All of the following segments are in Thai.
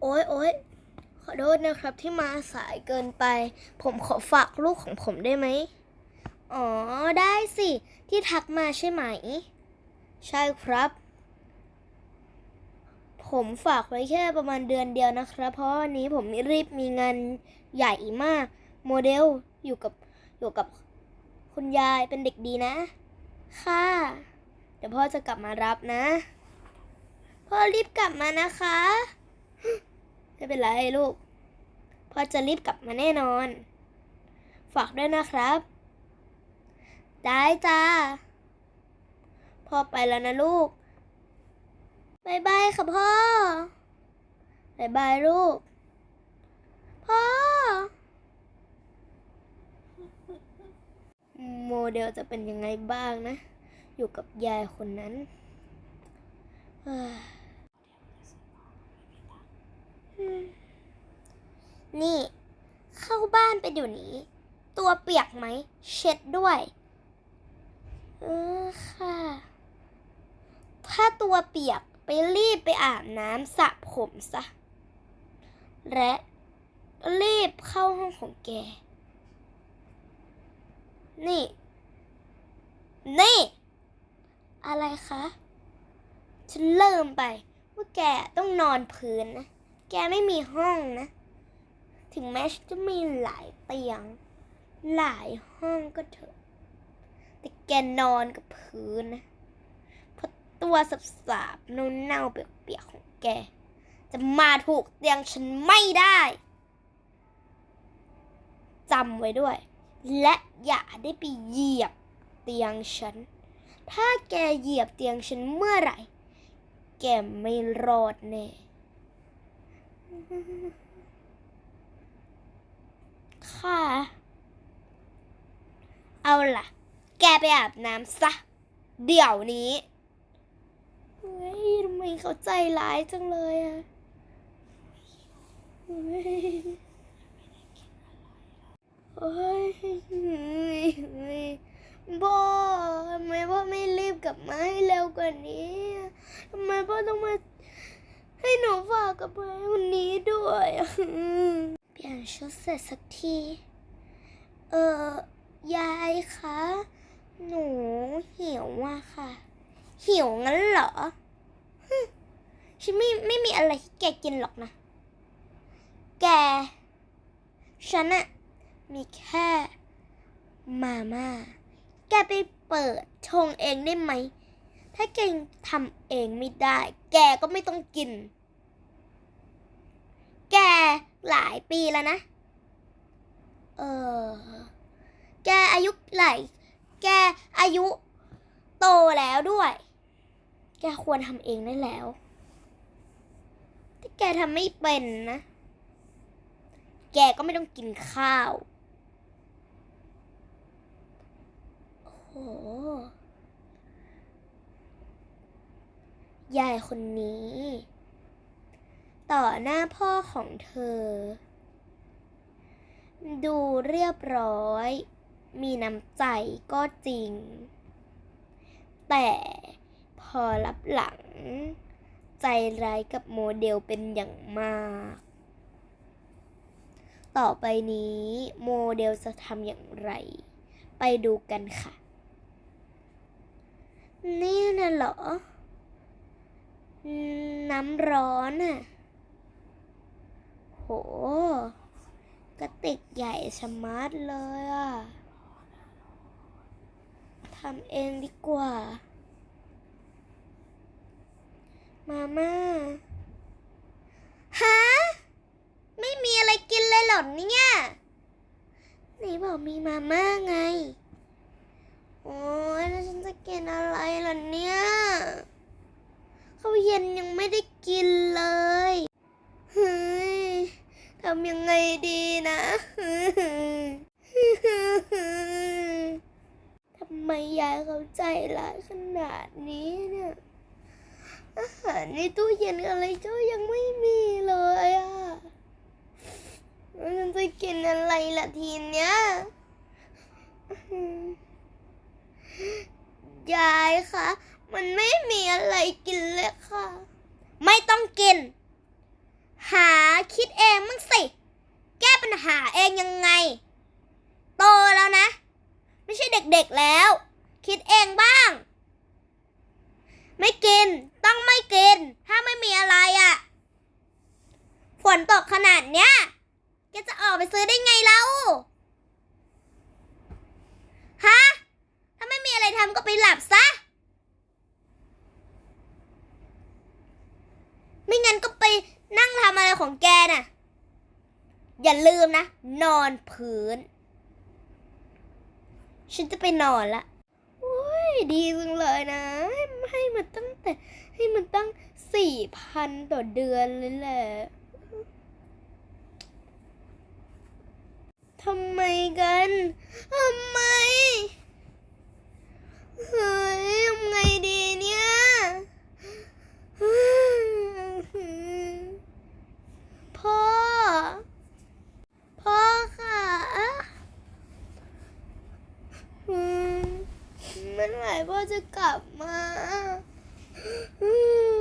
โอ๊ยโอ๊ยขอโทษนะครับที่มาสายเกินไป ผมขอฝากลูกของผมได้ไหม อ๋อ ได้สิ ที่ทักมาใช่ไหม ใช่ครับ ผมฝากไว้แค่ประมาณเดือนเดียวนะครับ เพราะวันนี้ผมรีบมีงานใหญ่มาก โมเดลอยู่กับอยู่กับคุณยายเป็นเด็กดีนะ ค่ะ เดี๋ยวพ่อจะกลับมารับนะ พ่อรีบกลับมานะคะ ไม่เป็นไรลูกพ่อจะรีบกลับมาแน่นอน ฝากด้วยนะครับ ได้จ้าพ่อไปแล้วนะลูกบายบายค่ะพ่อบายบายลูก พ่อ โมเดลจะเป็นยังไงบ้างนะ อยู่กับยายคนนั้นเอ้ นี่ เข้าบ้านไปเดี๋ยวนี้ ตัวเปียกไหม เช็ดด้วยเออค่ะ ถ้าตัวเปียกไปรีบไปอาบน้ำสระผมซะ และรีบเข้าห้องของแก นี่ นี่ อะไรคะ ฉันเริ่มไปว่าแกต้องนอนพื้นนะ แกไม่มีห้องนะ ถึงแม้จะมีหลายเตียง หลายห้องก็เถอะ แต่แกนอนกับพื้นนะเพราะตัวสับๆเน่าเปียกๆของแก จะมาถูกเตียงฉันไม่ได้จำไว้ด้วย และอย่าได้ไปเหยียบเตียงฉัน ถ้าแกเหยียบเตียงฉันเมื่อไหร่ แกไม่รอดแน่ ค่ะ เอาล่ะ แกไปอาบน้ำซะ เดี๋ยวนี้ เฮ้ยทำไมเขาใจร้ายจังเลยอะเฮ้ยเฮ้ยเฮ้ยพ่อทำไมพ่อไม่รีบกลับมาให้เร็วกว่านี้อะทำไมพ่อต้องมา ให้หนูฝากกับเพื่อนนนี้ด้วยเปลี่ยนชุดเสร็จสักที เออยายคะ หนูหิวอะค่ะ หิวงั้นเหรอฉันไม่ไม่มีอะไรที่แกกินหรอกนะ แก ฉันอะมีแค่มาม่า แกไปเปิดชงเองได้ไหม ถ้าแกทำเองไม่ได้ แกก็ไม่ต้องกิน แกหลายปีแล้วนะ เออ แกอายุหลายแกอายุโตแล้วด้วย แกควรทำเองได้แล้วถ้าแกทำไม่เป็นนะ แกก็ไม่ต้องกินข้าว โอ้โห ยายคนนี้ ต่อหน้าพ่อของเธอ ดูเรียบร้อย มีน้ำใจก็จริง แต่พอรับหลัง ใจร้ายกับโมเดลเป็นอย่างมาก ต่อไปนี้โมเดลจะทำอย่างไร ไปดูกันค่ะ นี่น่ะเหรอ น้ำร้อนอะ โห กระติกใหญ่ชะมัดเลยอะทำเองดีกว่า มาม่าฮะ ไม่มีอะไรกินเลยหรอเนี่ยไหนบอกมีมาม่าไง โอ้ยแล้วฉันจะกินอะไรล่ะเนี่ยข้าวเย็นยังไม่ได้กินเลยฮ้ย ทำยังไงดีนะทำไมยายเขาใจร้ายขนาดนี้เนี่ย อาหารในตู้เย็นอะไรก็ยังไม่มีเลยอะแล้วฉันจะกินอะไรล่ะทีเนี้ยยายคะมันไม่มีอะไรกินเลยค่ะ ไม่ต้องกิน หาคิดเองมั่งสิ แก้ปัญหาเองยังไง โตแล้วนะ ไม่ใช่เด็กๆแล้ว คิดเองบ้าง ไม่กิน ต้องไม่กิน ถ้าไม่มีอะไรอะ่ะ ฝนตกขนาดเนี้ยแกจะออกไปซื้อได้ไงเล่าฮะ ถ้าไม่มีอะไรทำก็ไปหลับซะไม่งั้นก็ไป นั่งทำอะไรของแกน่ะ อย่าลืมนะ นอนพื้น ฉันจะไปนอนละโอ้ยดีจังเลยนะ ให้ให้มันตั้งแต่ ให้มันตั้งสี่พันต่อเดือนเลยแหละทำไมกันทำไม เฮ้ยทำไงดีเนี่ย พ่อ พ่อค่ะอืมเมื่อไหร่พ่อจะกลับมาอื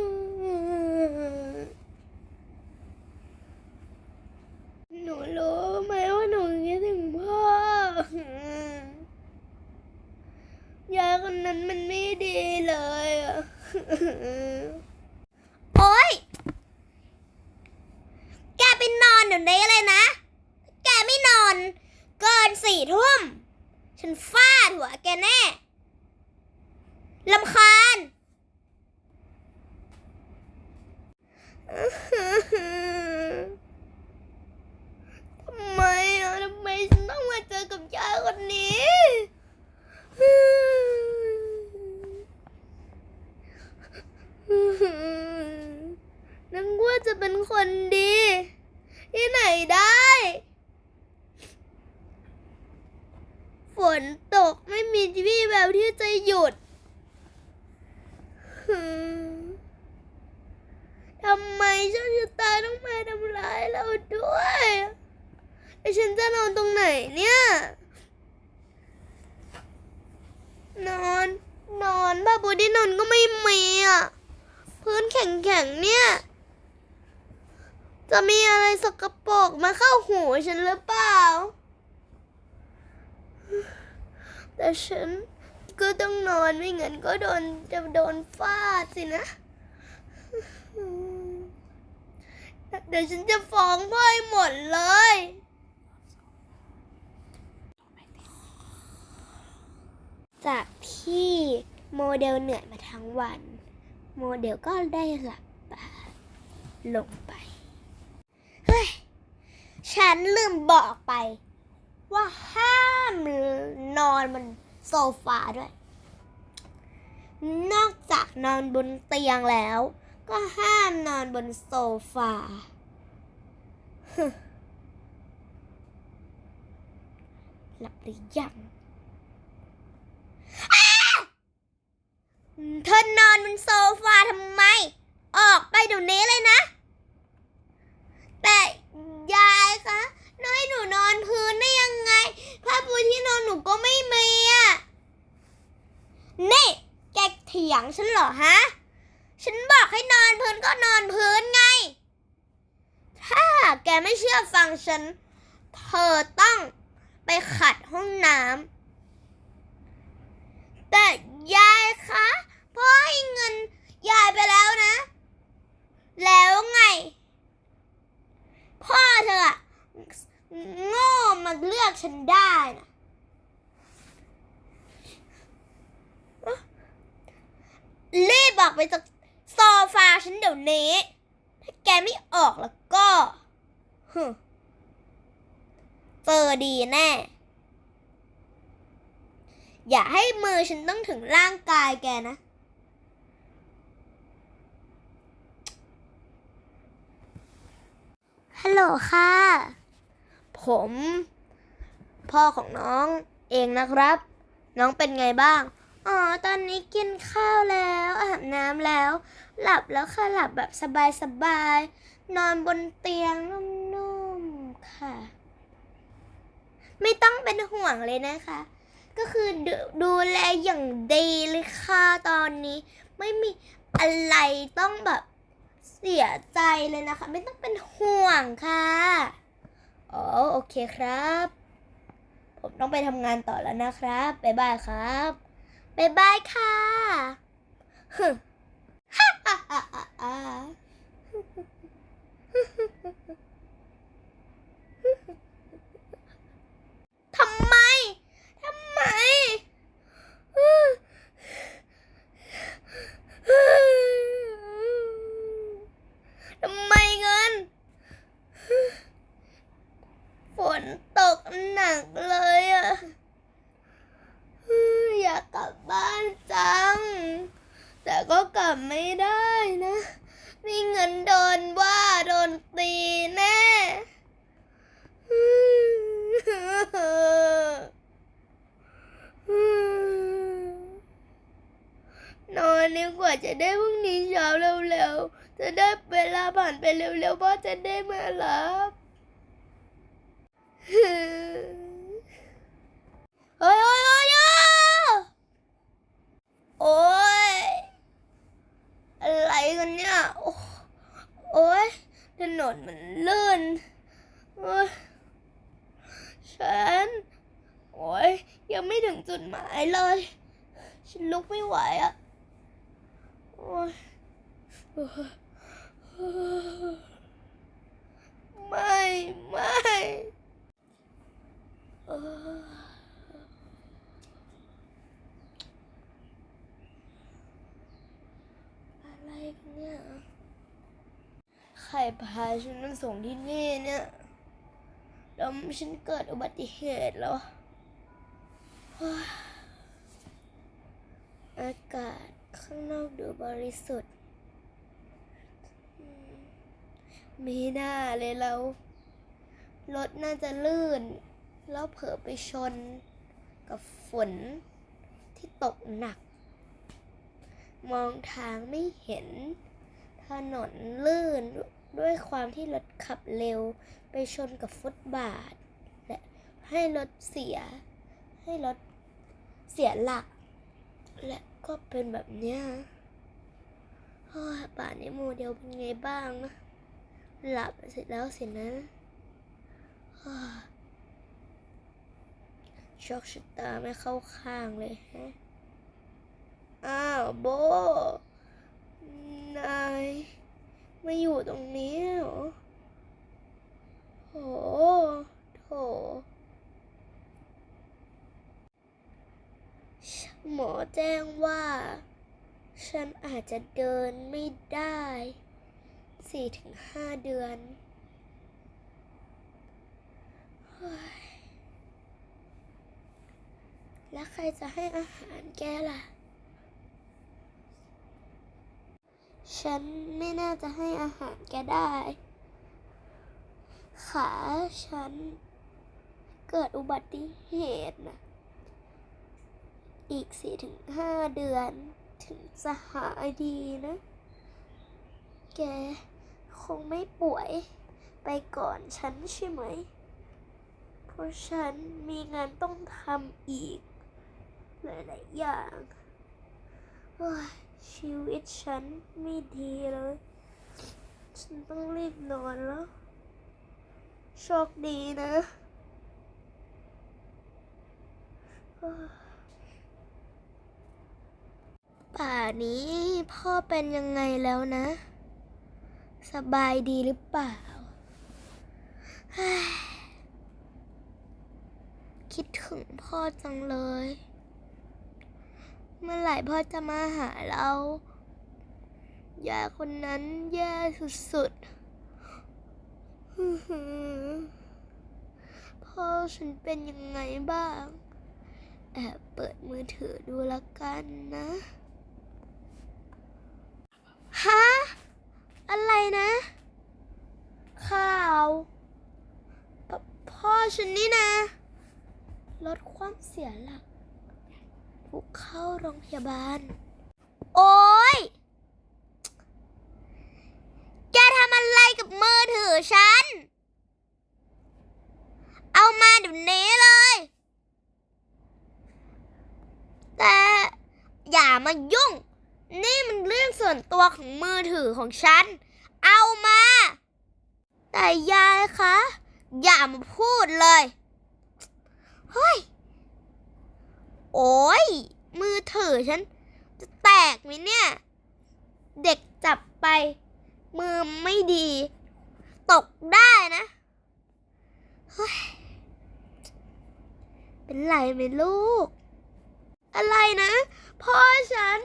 มหนูรู้ไหมว่าหนูคิดถึงพ่อยายคนนั้นมันไม่ดีเลยอะโอ๊ย แกไปนอนเดี๋ยวนี้เลยนะ แกไม่นอน เกินสี่ทุ่ม ฉันฟาดหัวแกแน่ ลำคาญ ทำไมอะทำไมฉันต้องมาเจอกับยายคนนี้ นึกว่า จะเป็นคนดี ที่ไหนได้ ฝนตกไม่มีวี่แววที่จะหยุดทำไมโชคชะตาต้องมาทำร้ายเราด้วยแล้ฉันจะนอนตรงไหนเนี่ย นอน นอนบ้าบูที่นอนก็ไม่มีอะ พื้นแข็งๆเนี่ย จะมีอะไรสกปรกมาเข้าหูฉันหรือเปล่า แต่ฉันก็ต้องนอนไม่งั้นก็โดนจะโดนฟาดสินะ เดี๋ยวฉันจะฟ้องพ่อหมดเลยจากที่โมเดลเหนื่อยมาทั้งวัน โมเดลก็ได้หลับตาลงไป ฮ้ย ฉันลืมบอกไป ว่าห้ามนอนบนโซฟาด้วย นอกจากนอนบนเตียงแล้ว ก็ห้ามนอนบนโซฟา หลับหรือยังเธอนอนบนโซฟาทำไม ออกไปเดี๋ยวนี้เลยนะ แต่ยายคะน้อยหนูนอนพื้นได้ยังไง ผ้าปูที่นอนหนูก็ไม่มีอะ นี่ แกเถียงฉันเหรอฮะ ฉันบอกให้นอนพื้นก็นอนพื้นไง ถ้าแกไม่เชื่อฟังฉัน เธอต้องไปขัดห้องน้ำ แต่ยายคะพ่อให้เงินยายไปแล้วนะ แล้วไง พ่อเธอโง่มาเลือกฉันได้นะ รีบออกไปจากโซฟาฉันเดี๋ยวนี้ ถ้าแกไม่ออกแล้วก็ฮึเจอดีแน่ อย่าให้มือฉันต้องถึงร่างกายแกนะ ฮัลโหลค่ะ ผม พ่อของน้องเองนะครับ น้องเป็นไงบ้าง อ๋อ ตอนนี้กินข้าวแล้วอาบน้ำแล้ว หลับแล้วค่ะหลับแบบสบายๆนอนบนเตียงนุ่มๆค่ะ ไม่ต้องเป็นห่วงเลยนะคะ ก็คือดูดูแลอย่างดีเลยค่ะตอนนี้ ไม่มีอะไรต้องแบบเสียใจเลยนะคะ ไม่ต้องเป็นห่วงค่ะอ๋อโอเคครับ ผมต้องไปทำงานต่อแล้วนะครับบ๊ายบายครับ บ๊ายบายค่ะฮึฮ่าฮ่าฮ่าฮ่าทำไม ทำไม นมันลื่นโอ๊ยฉัน โอ๊ยยังไม่ถึงจุดหมายเลย ฉันลุกไม่ไหวอะโอ๊ยไม่ ไม่เอ่ออะไรกันเนี่ย ใคร พาฉันมาส่งที่นี่เนี่ยแล้วฉันเกิดอุบัติเหตุแล้ว อากาศข้างนอกดูบริสุทธิ์มมีหน้าเลยเรา รถน่าจะลื่น แล้วเผลอไปชนกับฝนที่ตกหนัก มองทางไม่เห็น ถนนลื่น ด้วยความที่รถขับเร็วไปชนกับฟุตบาท และให้รถเสีย ให้รถเสียหลัก และก็เป็นแบบเนี้ยโอ้ป่านนี้โมเดลเป็นไงบ้างนะหลับเสร็จแล้วสินะโอ้ยโชคชะตาไม่เข้าข้างเลยฮะ อ้าว โบ นาย มาอยู่ตรงนี้เหรอโหโถหมอแจ้งว่า ฉันอาจจะเดินไม่ได้สี่ถึงห้าเดือนแล้วใครจะให้อาหารแกล่ะ ฉันไม่น่าจะให้อาหารแกได้ ขาฉันเกิดอุบัติเหตุนะอีกสี่ถึงห้าเดือนถึงจะหายดีนะ แกคงไม่ป่วยไปก่อนฉันใช่ไหม เพราะฉันมีงานต้องทำอีก หลาย ๆ อย่างเฮ้ย ชีวิตฉันไม่ดีเลย ฉันต้องรีบนอนแล้ว โชคดีนะ ป่านี้พ่อเป็นยังไงแล้วนะ สบายดีหรือเปล่า คิดถึงพ่อจังเลย เมื่อไหร่พ่อจะมาหาเรายายคนนั้นแย่สุดๆ พ่อฉันเป็นยังไงบ้าง แอบเปิดมือถือดูละกันนะ ฮะ อะไรนะ ข่าวพ่อฉันนี่นะรถความเสียหลัก บุกเข้าโรงพยาบาล โอ๊ย แกทำอะไรกับมือถือฉัน เอามาเดี๋ยวนี้เลย แต่อย่ามายุ่ง นี่มันเรื่องส่วนตัวของมือถือของฉัน เอามา แต่ยายคะ อย่ามาพูดเลย เฮ้ย โอ้ย มือถือฉัน จะแตกไหมเนี่ย เด็กจับไป มือไม่ดี ตกได้นะเฮ้ยเป็นไรไหมลูก อะไรนะ พ่อฉัน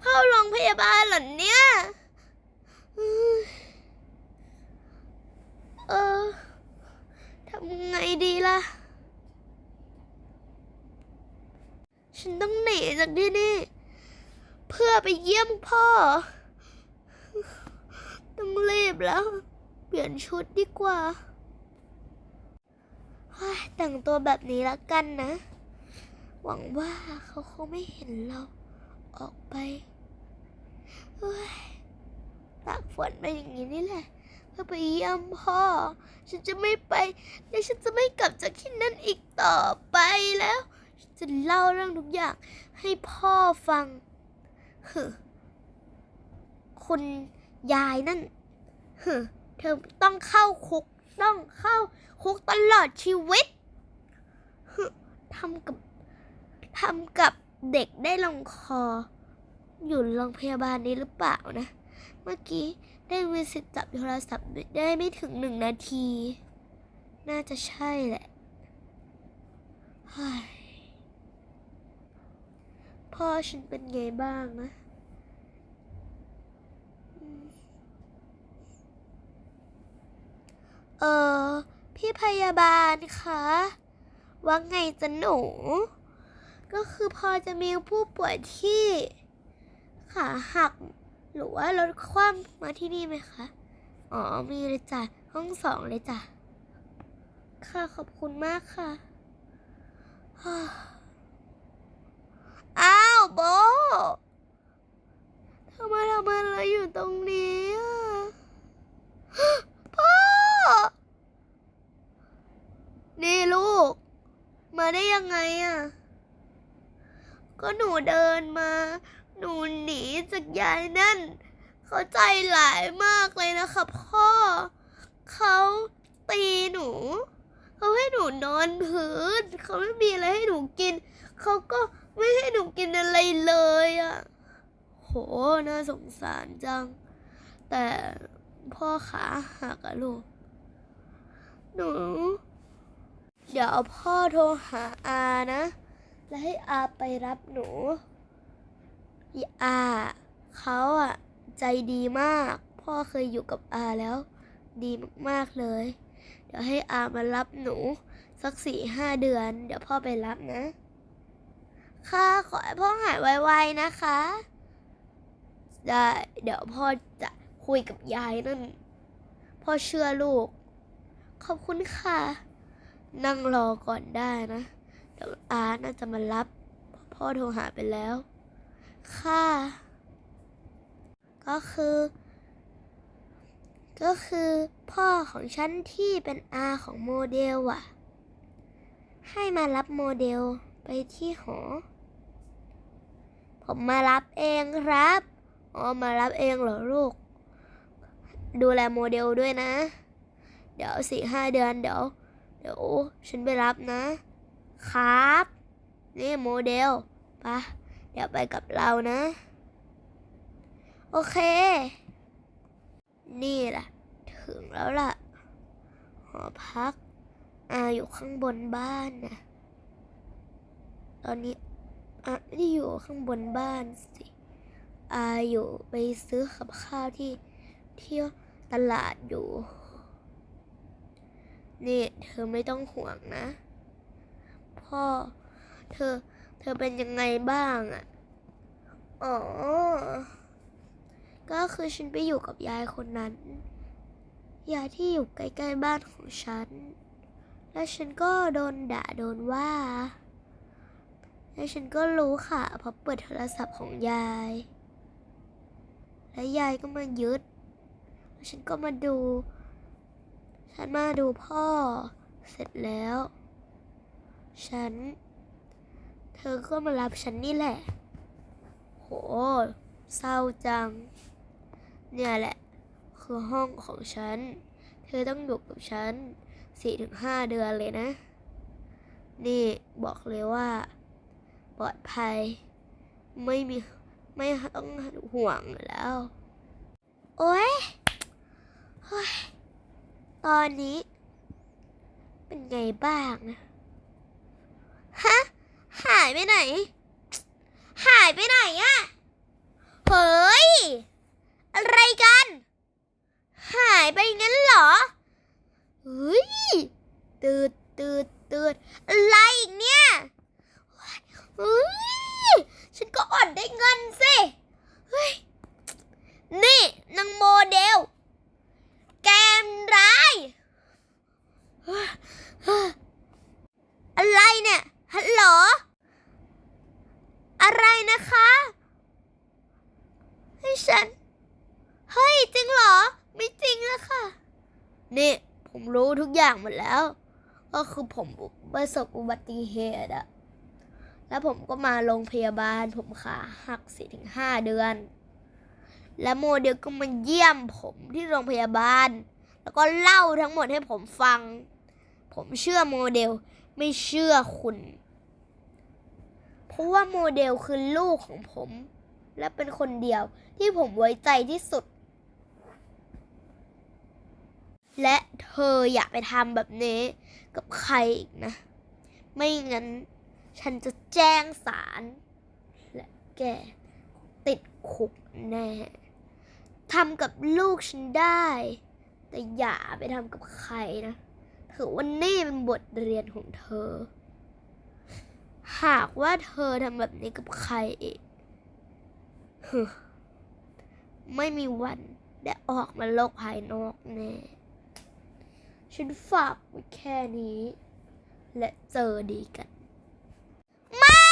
เข้าโรงพยาบาลเหรอเนี่ย เออทำไงดีล่ะ ฉันต้องหนีจากที่นี่ เพื่อไปเยี่ยมพ่อ ต้องรีบแล้ว เปลี่ยนชุดดีกว่าแต่งตัวแบบนี้ละกันนะ หวังว่าเขาคงไม่เห็นเราออกไปเฮ้ยตากฝนไปอย่างนี้นี่แหละเพื่อไปเยี่ยมพ่อ ฉันจะไม่ไป และฉันจะไม่กลับจากที่นั่นอีกต่อไปแล้ว จะเล่าเรื่องทุกอย่างให้พ่อฟังฮึคุณยายนั่นฮึเธอต้องเข้าคุกต้องเข้าคุกตลอดชีวิตฮึทำกับทำกับเด็กได้ลงคอ อยู่โรงพยาบาลนี้หรือเปล่านะ เมื่อกี้ได้มีสิทธิ์จับโทรศัพท์ได้ไม่ถึงหนึ่งนาที น่าจะใช่แหละฮ้ย พ่อฉันเป็นไงบ้างนะเออพี่พยาบาลคะว่าไงจะหนู ก็คือพอจะมีผู้ป่วยที่ขาหัก หรือว่ารถคว่ำมาที่นี่ไหมคะ อ๋อมีเลยจ้ะ ห้องสองเลยจ้ะ ค่ะขอบคุณมากค่ะฮ่า อ้าวโบทำไมทำอะไรอยู่ตรงนี้อะพ่อ นี่ลูก มาได้ยังไงอะ ก็หนูเดินมา หนูหนีจากยายนั่น เขาใจหลายมากเลยนะคะพ่อ เขาตีหนูเขาให้หนูนอนพื้น เขาไม่มีอะไรให้หนูกิน เขาก็ ไม่ให้หนูกินอะไรเลยอะ่ะ โห น่าสงสารจัง แต่พ่อขาหักอะลูก หนู เดี๋ยวพ่อโทรหาอานะ แล้วให้อาไปรับหนูอาเขาอะใจดีมาก พ่อเคยอยู่กับอาแล้ว ดีมากๆเลย เดี๋ยวให้อามารับหนู สักสี่ห้าเดือน เดี๋ยวพ่อไปรับนะ ค่ะ ขอให้พ่อหายไวๆนะคะ ได้เดี๋ยวพ่อจะคุยกับยายนั่น พ่อเชื่อลูก ขอบคุณค่ะ นั่งรอก่อนได้นะเดี๋ยวอาน่าจะมารับ พ่อโทรหาไปแล้ว ค่ะ ก็คือ ก็คือพ่อของฉันที่เป็นอาของโมเดลอะให้มารับโมเดลไปที่หอ ผมมารับเองครับ อ๋อ มารับเองเหรอลูก ดูแลโมเดลด้วยนะ เดี๋ยวสี่ห้าเดือนเดี๋ยว เดี๋ยวฉันไปรับนะ ครับ นี่โมเดลปะเดี๋ยวไปกับเรานะ โอเค นี่แหละถึงแล้วล่ะ หอพักอาอยู่ข้างบนบ้านนะ ตอนนี้ อาไม่ได้อยู่ข้างบนบ้านสิอาอยู่ไปซื้อกับข้าวที่เที่ยวตลาดอยู่ นี่เธอไม่ต้องห่วงนะ พ่อ เธอ เธอเป็นยังไงบ้างอะ อ๋อ ก็คือฉันไปอยู่กับยายคนนั้น ยายที่อยู่ใกล้ๆบ้านของฉัน และฉันก็โดนด่าโดนว่า และฉันก็รู้ค่ะเพราะเปิดโทรศัพท์ของยาย และยายก็มายึดแล้วฉันก็มาดู ฉันมาดูพ่อ เสร็จแล้ว ฉัน เธอก็มารับฉันนี่แหละ โห เศร้าจัง เนี่ยแหละ คือห้องของฉัน เธอต้องอยู่กับฉันสี่ถึงห้าเดือนเลยนะ นี่บอกเลยว่า ปลอดภัย ไม่มีไม่ต้องห่วงแล้ว โอ้ยตอนนี้ เป็นไงบ้างนะ ฮะ หายไปไหน หายไปไหนอะเฮ้ย อะไรกัน หายไปงั้นเหรอ เฮ้ย ตืดตืดตืดอะไรอีกเนี่ย เฮ้ยฉันก็อ่อนได้เงินสิเฮ้ยนี่นางโมเดล แกมร้าย อะไรเนี่ย ฮัลโหล อะไรนะคะ ให้ฉัน เฮ้ย จริงเหรอ ไม่จริงแล้วค่ะนี่ ผมรู้ทุกอย่างหมดแล้ว ก็คือผมประสบอุบัติเหตุอะ แล้วผมก็มาโรงพยาบาล ผมขาหักสี่ถึงห้าเดือน และโมเดลก็มาเยี่ยมผมที่โรงพยาบาล แล้วก็เล่าทั้งหมดให้ผมฟัง ผมเชื่อโมเดลไม่เชื่อคุณ เพราะว่าโมเดลคือลูกของผม และเป็นคนเดียวที่ผมไว้ใจที่สุด และเธออย่าไปทำแบบนี้กับใครอีกนะ ไม่งั้น ฉันจะแจ้งศาลและแกติดคุกแน่ทำกับลูกฉันได้ แต่อย่าไปทำกับใครนะถือว่านี่เป็นบทเรียนของเธอ หากว่าเธอทำแบบนี้กับใครอีกไม่มีวันได้ออกมาโลกภายนอกแน่ ฉันฝากไว้แค่นี้ และเจอดีกัน Mãe!